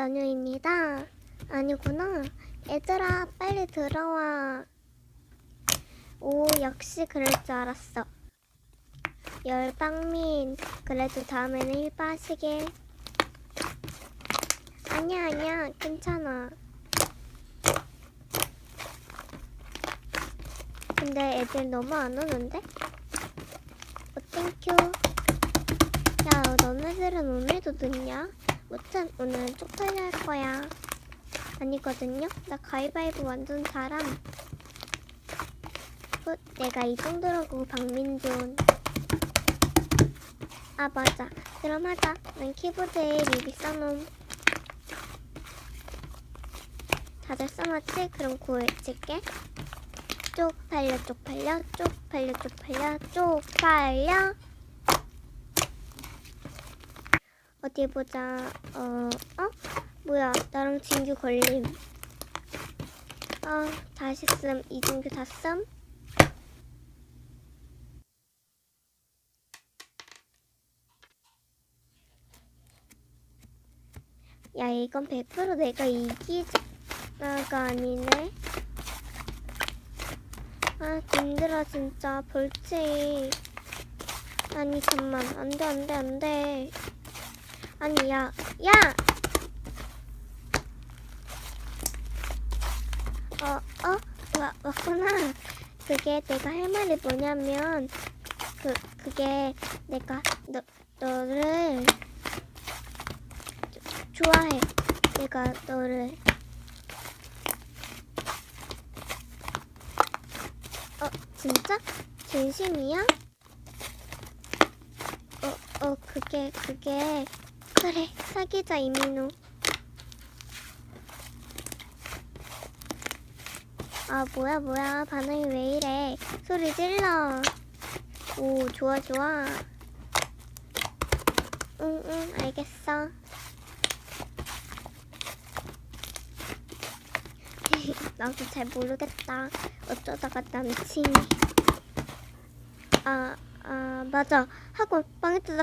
연유입니다. 아니구나. 얘들아, 빨리 들어와. 오, 역시 그럴 줄 알았어. 열방민, 그래도 다음에는 일바시길. 아니야, 아니야, 괜찮아. 근데 애들 너무 안 오는데? 어, 땡큐. 야, 너네들은 오늘도 늦냐? 무튼 오늘은 쪽팔려 할 거야. 아니거든요? 나 가위바위보 완전 잘함. 훗, 내가 이 정도라고 박민준. 아, 맞아. 그럼 하자. 난 키보드에 미리 써놓음. 다들 써놨지? 그럼 구해칠게. 쪽팔려, 쪽팔려, 쪽팔려, 쪽팔려, 쪽팔려. 어디 보자. 어, 어? 뭐야, 나랑 진규 걸림. 아, 다시 씀. 이진규 다 씀? 야, 이건 100% 내가 이기자가 아니네. 아, 힘들어, 진짜. 벌칙. 아니, 잠만. 안 돼, 안 돼, 안 돼. 아니, 야, 야! 어, 어? 와, 왔구나. 그게 내가 할 말이 뭐냐면, 그, 그게 내가 너, 너를 조- 좋아해. 내가 너를. 어, 진짜? 진심이야? 어, 어, 그게, 그게. 그래, 사귀자, 이민우. 아, 뭐야, 뭐야. 반응이 왜 이래. 소리 질러. 오, 좋아, 좋아. 응, 응, 알겠어. 나도 잘 모르겠다. 어쩌다가 남친이. 아, 아, 맞아. 학원 빵에 뜯어